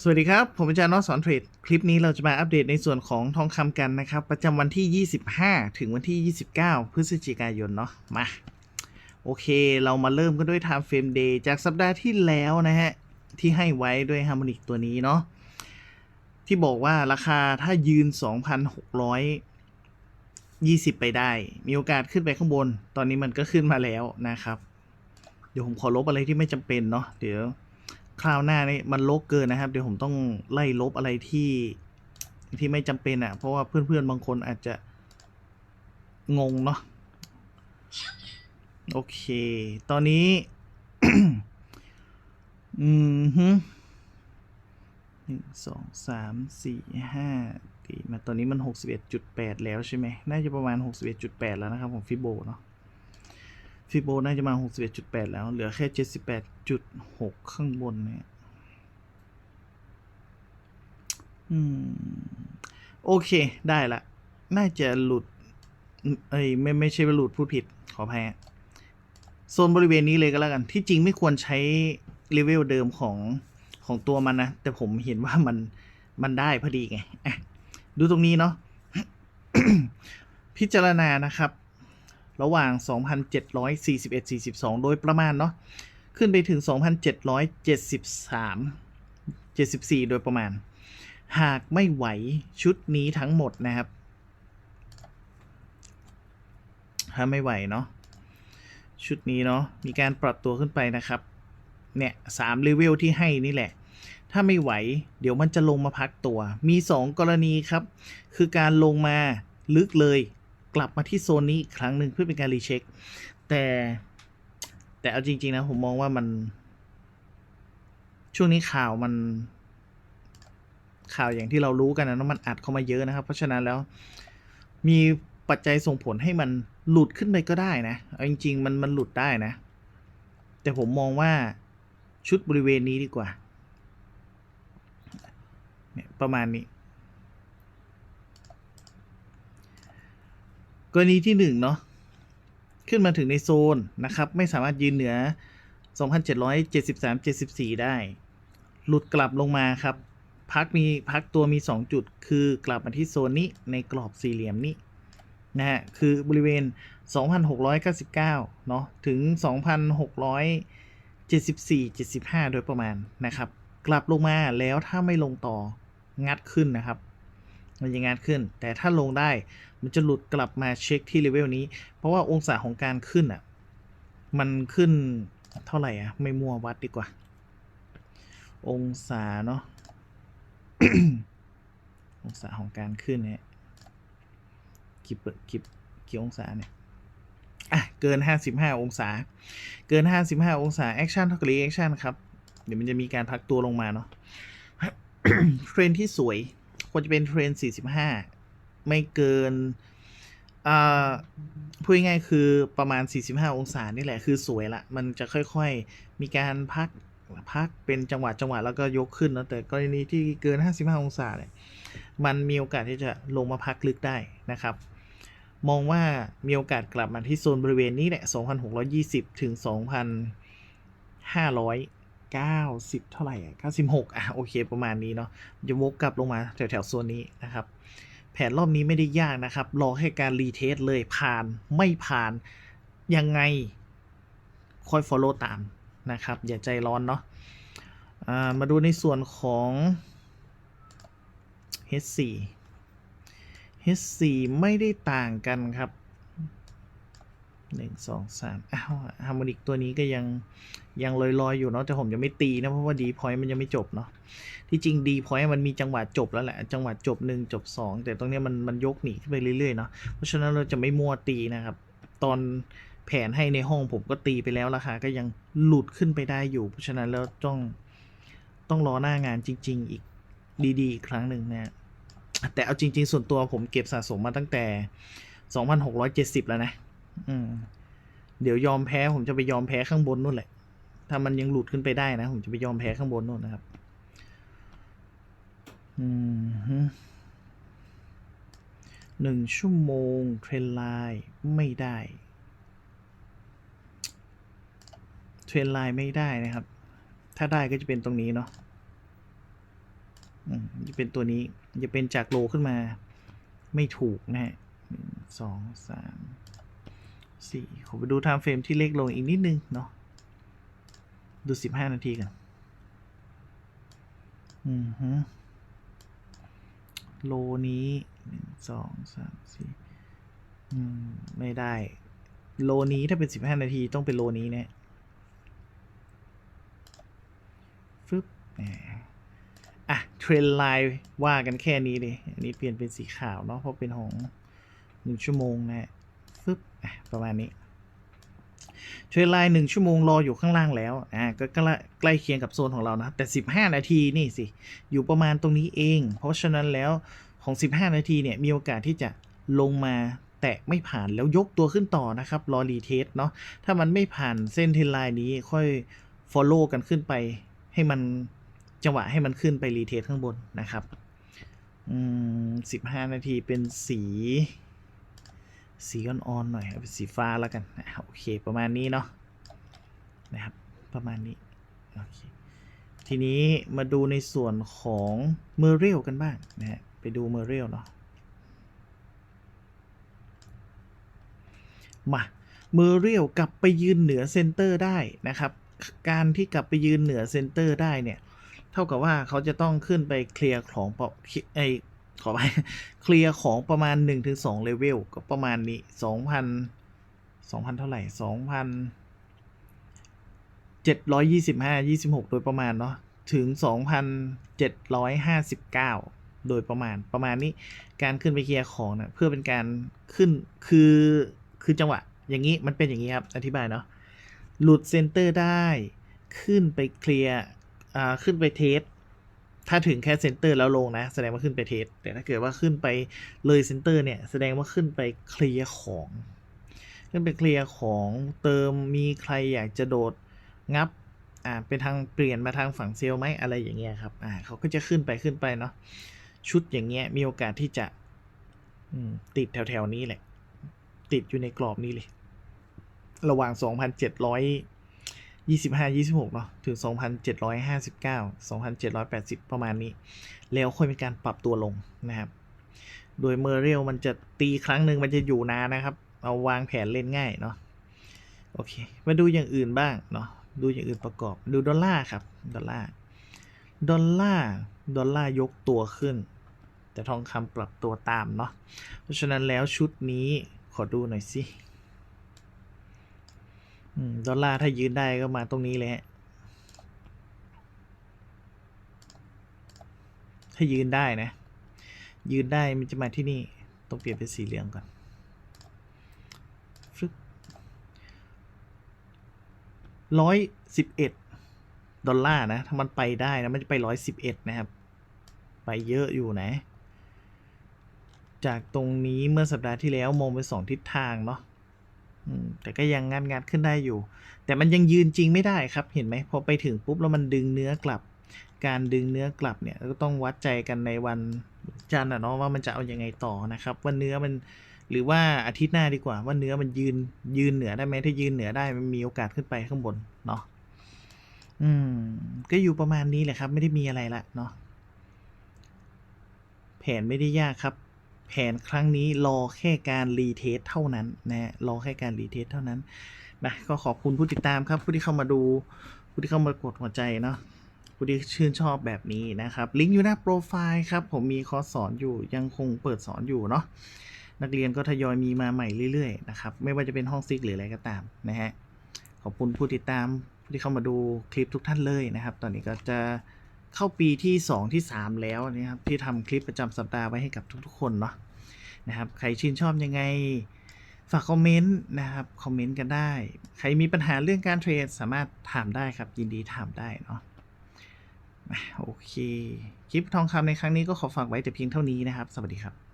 สวัสดีครับ ผมอาจารย์นอตสอนเทรด คลิปนี้เราจะมาอัปเดตในส่วนของทองคำกันนะครับ ประจำวันที่ 25 ถึงวันที่ 29 พฤศจิกายนเนาะมา โอเค เรามาเริ่มกันด้วย Time Frame Day จากสัปดาห์ที่แล้วนะฮะ ที่ให้ไว้ด้วย Harmonic ตัวนี้เนาะที่บอกว่าราคาถ้ายืน 2,620 ไปได้ มีโอกาสขึ้นไปข้างบน ตอนนี้มันก็ขึ้นมาแล้วนะครับ เดี๋ยวผมขอลบอะไรที่ไม่จำเป็นเนาะเดี๋ยว คราวหน้านี่มันลบเกินนะครับ เดี๋ยวผมต้องไล่ลบอะไรที่ที่ไม่จำเป็นอะ่ะ เพราะว่าเพื่อนๆบางคนอาจจะงงเนาะโอเค ตอนนี้ อืมฮึหนึ่งสองสามสี่ห้าดีมาตอนนี้มันหกสิบเอ็ดจุดแปดแล้วใช่ไหม น่าจะประมาณหกสิบเอ็ดจุดแปดแล้วนะครับ ของฟิโบเนาะ ฟิโบน่าจะมา 61.8 แล้ว เหลือแค่ 78.6 ข้างบนเนี่ย อืม โอเค ได้ละ น่าจะหลุด เอ้ย ไม่ ไม่ใช่หลุดพูดผิด ขออภัยโซนบริเวณนี้เลยก็แล้วกัน ที่จริงไม่ควรใช้เลเวลเดิมของของตัวมันนะ แต่ผมเห็นว่ามัน มันได้พอดีไง ดูตรงนี้เนาะ พิจารณานะครับ ระหว่าง 2,741 42 โดยประมาณเนาะ ขึ้นไปถึง 2,773 74 โดยประมาณ หากไม่ไหวชุดนี้ทั้งหมดนะครับ ถ้าไม่ไหวเนาะ ชุดนี้เนาะ มีการปรับตัวขึ้นไปนะครับ เนี่ยสามเลเวลที่ให้นี่แหละถ้าไม่ไหว เดี๋ยวมันจะลงมาพักตัว มี 2 กรณีครับ คือการลงมาลึกเลย กลับมาที่โซนนี้อีกครั้งหนึ่งเพื่อเป็นการรีเช็ค แต่แต่เอาจริง ๆ นะ ผมมองว่ามัน ช่วงนี้ข่าวมัน ข่าวอย่างที่เรารู้กันนะมันอัดเข้ามาเยอะนะครับ เพราะฉะนั้นแล้วมีปัจจัยส่งผลให้มันหลุดขึ้นไปก็ได้นะเอาจริง ๆ มันมันหลุดได้นะ แต่ผมมองว่าชุดบริเวณนี้ดีกว่า เนี่ยประมาณนี้ กรณีที่หนึ่งเนาะขึ้นมาถึงในโซนนะครับ ไม่สามารถยืนเหนือ 2,773 74 ได้ หลุดกลับลงมาครับ พักมีพักตัวมี 2 จุด คือกลับมาที่โซนนี้ในกรอบสี่เหลี่ยมนี้นะฮะคือบริเวณ 2,699 เนาะถึง 2,674 75 โดยประมาณนะครับ กลับลงมาแล้วถ้าไม่ลงต่องัดขึ้นนะครับ มันจะงัดขึ้น แต่ถ้าลงได้มันจะหลุดกลับมาเช็คที่เลเวลนี้ เพราะว่าองศาของการขึ้นอะ มันขึ้นเท่าไหร่อะ ไม่มั่ววัดดีกว่า องศาเนาะองศาของการขึ้นเนี่ยกี่เปิดกี่กี่องศาเนี่ยอะเกิน 55 องศา เกิน 55 องศาแอคชั่นเท่ากับรีแอคชั่นครับ เดี๋ยวมันจะมีการพักตัวลงมาเนาะเทรนที่สวย ควรจะเป็นเทรน 45 ไม่เกินอ่าพูดง่ายๆคือประมาณ 45 องศานี่แหละคือสวยละ มันจะค่อยๆ มีการพักพักเป็นจังหวะจังหวะแล้วก็ยกขึ้นนะแต่กรณีที่เกิน 55 องศาเนี่ยมันมีโอกาสที่จะลงมาพักลึกได้นะครับ มองว่ามีโอกาสกลับมาที่โซนบริเวณนี้แหละ 2,620 ถึง 2,500 90 เท่าไหร่96 อะ โอเค ประมาณนี้เนาะจะวกกลับลงมาแถวๆโซนนี้นะครับ แผนรอบนี้ไม่ได้ยากนะครับ รอให้การรีเทสเลยผ่านไม่ผ่านยังไงค่อย follow ตามนะครับ อย่าใจร้อนเนาะอ่ามาดูในส่วนของ H4 H4 ไม่ได้ต่างกันครับ หนึ่งสองสามอ้าวฮาร์โมนิกตัวนี้ก็ยังยังลอยๆอยู่เนาะแต่ผมยังไม่ตีนะเพราะว่าดีพอยต์มันยังไม่จบเนาะที่จริงดีพอยต์มันมีจังหวะจบแล้วแหละ จังหวะจบหนึ่งจบสองแต่ตรงนี้มันมันยกหนีขึ้นไปเรื่อยๆเนาะเพราะฉะนั้นเราจะไม่มั่วตีนะครับ ตอนแผนให้ในห้องผมก็ตีไปแล้วราคาก็ยังหลุดขึ้นไปได้อยู่ เพราะฉะนั้นแล้วต้องต้องรอหน้างานจริง ๆ อีกดีๆอีกครั้งหนึ่งนะแต่เอาจริง ๆ ส่วนตัวผมเก็บสะสมมาตั้งแต่ 2,670 แล้วนะ อืมเดี๋ยวยอมแพ้ผมจะไปยอมแพ้ข้างบนนู่นแหละ ถ้ามันยังหลุดขึ้นไปได้นะ ผมจะไปยอมแพ้ข้างบนนู่นนะครับ อืมหนึ่งชั่วโมงเทรนไลน์ไม่ได้ เทรนไลน์ไม่ได้นะครับ ถ้าได้ก็จะเป็นตรงนี้เนาะจะเป็นตัวนี้ จะเป็นจากโลขึ้นมา ไม่ถูกนะฮะสองสาม สี่ขอไปดูไทม์เฟรมที่เล็กลงอีกนิดนึงเนาะดูสิบห้านาทีกันอือฮึโลนี้หนึ่งสองสามสี่อืม ไม่ได้ โลนี้ถ้าเป็นสิบห้านาทีต้องเป็นโลนี้เนี่ยฟึบแหมอะ เทรนไลน์ว่ากันแค่นี้เลยอันนี้เปลี่ยนเป็นสีขาวเนาะเพราะเป็นของหนึ่งชั่วโมงนะ ฟึบประมาณนี้เทรนไลน์หนึ่งชั่วโมงรออยู่ข้างล่างแล้วอ่าก็ใกล้เคียงกับโซนของเรานะแต่ 15 นาทีนี่สิ อยู่ประมาณตรงนี้เอง เพราะฉะนั้นแล้วของ 15 นาทีเนี่ยมีโอกาสที่จะลงมาแตะไม่ผ่านแล้วยกตัวขึ้นต่อนะครับ รอรีเทสเนาะถ้ามันไม่ผ่านเส้นเทรนไลน์นี้ค่อย follow กันขึ้นไป ให้มันจังหวะให้มันขึ้นไปรีเทสข้างบนนะครับอืม15 นาทีเป็นสี สีอ่อนๆหน่อยเอาเป็นสีฟ้าแล้วกันอะโอเคประมาณนี้เนาะนะครับประมาณนี้โอเคทีนี้มาดูในส่วนของเมอร์เรลกันบ้างนะฮะไปดูเมอร์เรลเนาะมาเมอร์เรลกลับไปยืนเหนือเซนเตอร์ได้นะครับ การที่กลับไปยืนเหนือเซนเตอร์ได้เนี่ย เท่ากับว่าเขาจะต้องขึ้นไปเคลียร์ของปอไอ ขอไปเคลียร์ของประมาณ 1-2เลเวลก็ประมาณนี้ 2,000 2,000 เท่าไหร่ 2,725 26 โดยประมาณเนาะถึง 2,759 โดยประมาณประมาณนี้การขึ้นไปเคลียร์ของนะเพื่อเป็นการขึ้นคือคือจังหวะ อย่างนี้มันเป็นอย่างนี้ครับ อธิบายเนาะหลุดเซนเตอร์ได้ขึ้นไปเคลียร์อ่าขึ้นไปเทส ถ้าถึงแค่เซนเตอร์แล้วลงนะ แสดงว่าขึ้นไปเทส แต่ถ้าเกิดว่าขึ้นไปเลยเซนเตอร์เนี่ย แสดงว่าขึ้นไปเคลียร์ของ ขึ้นไปเคลียร์ของเติมมีใครอยากจะโดดงับ อ่า เป็นทางเปลี่ยนมาทางฝั่งเซลล์ไหมอะไรอย่างเงี้ยครับ อ่า เขาก็จะขึ้นไปขึ้นไปเนาะ ชุดอย่างเงี้ยมีโอกาสที่จะติดแถวๆนี้แหละ ติดอยู่ในกรอบนี้เลย ระหว่าง 2,700 ยี่สิบห้ายี่สิบหกเนาะถึงสองพันเจ็ดร้อยห้าสิบเก้าสองพันเจ็ดร้อยแปดสิบประมาณนี้ แล้วค่อยมีการปรับตัวลงนะครับ โดยเมอร์เรียลมันจะตีครั้งหนึ่งมันจะอยู่นานนะครับ เอาวางแผนเล่นง่ายเนาะโอเค มาดูอย่างอื่นบ้างเนาะดูอย่างอื่นประกอบดูดอลลาร์ครับดอลลาร์ดอลลาร์ดอลลาร์ยกตัวขึ้น แต่ทองคำปรับตัวตามเนาะเพราะฉะนั้นแล้วชุดนี้ขอดูหน่อยสิ ดอลลาร์ถ้ายืนได้ก็มาตรงนี้เลยฮะ ถ้ายืนได้นะ ยืนได้มันจะมาที่นี่ ต้องเปลี่ยนเป็นสีเหลืองก่อนฟึบร้อยสิบเอ็ดดอลลาร์นะ ถ้ามันไปได้นะ มันจะไปร้อยสิบเอ็ดนะครับ ไปเยอะอยู่นะ จากตรงนี้เมื่อสัปดาห์ที่แล้วมองไปสองทิศทางเนาะ แต่ก็ยังงัดงัดขึ้นได้อยู่ แต่มันยังยืนจริงไม่ได้ครับ เห็นไหมพอไปถึงปุ๊บแล้วมันดึงเนื้อกลับ การดึงเนื้อกลับเนี่ยก็ต้องวัดใจกันในวันจันทร์อะเนาะว่ามันจะเอาอยัางไงต่อนะครับ ว่าเนื้อมันหรือว่าอาทิตย์หน้าดีกว่า ว่าเนื้อมันยืนยืนเหนือได้ไหมถ้ายืนเหนือได้มันมีโอกาสขึ้นไปข้างบนเนาะอืม ก็อยู่ประมาณนี้แหละครับ ไม่ได้มีอะไรละเนาะแผนไม่ได้ยากครับ แผนครั้งนี้รอแค่การรีเทสเท่านั้นนะฮะรอแค่การรีเทสเท่านั้นนะก็ขอบคุณผู้ติดตามครับผู้ที่เข้ามาดูผู้ที่เข้ามากดหัวใจเนาะผู้ที่ชื่นชอบแบบนี้นะครับลิงก์อยู่หน้าโปรไฟล์ครับผมมีคอร์สสอนอยู่ยังคงเปิดสอนอยู่เนาะนักเรียนก็ทยอยมีมาใหม่เรื่อยๆนะครับไม่ว่าจะเป็นห้องซิกหรืออะไรก็ตามนะฮะขอบคุณผู้ติดตามผู้ที่เข้ามาดูคลิปทุกท่านเลยนะครับ ตอนนี้ก็จะ เข้าปีที่ 2 ที่ 3 แล้วนะครับที่ทำคลิปประจำสัปดาห์ไว้ให้กับทุกๆ คนเนาะนะครับใครชื่นชอบยังไงฝากคอมเมนต์นะครับคอมเมนต์กันได้ ใครมีปัญหาเรื่องการเทรดสามารถถามได้ครับ ยินดีถามได้เนาะอะโอเค คลิปทองคำในครั้งนี้ก็ขอฝากไว้แต่เพียงเท่านี้นะครับ สวัสดีครับ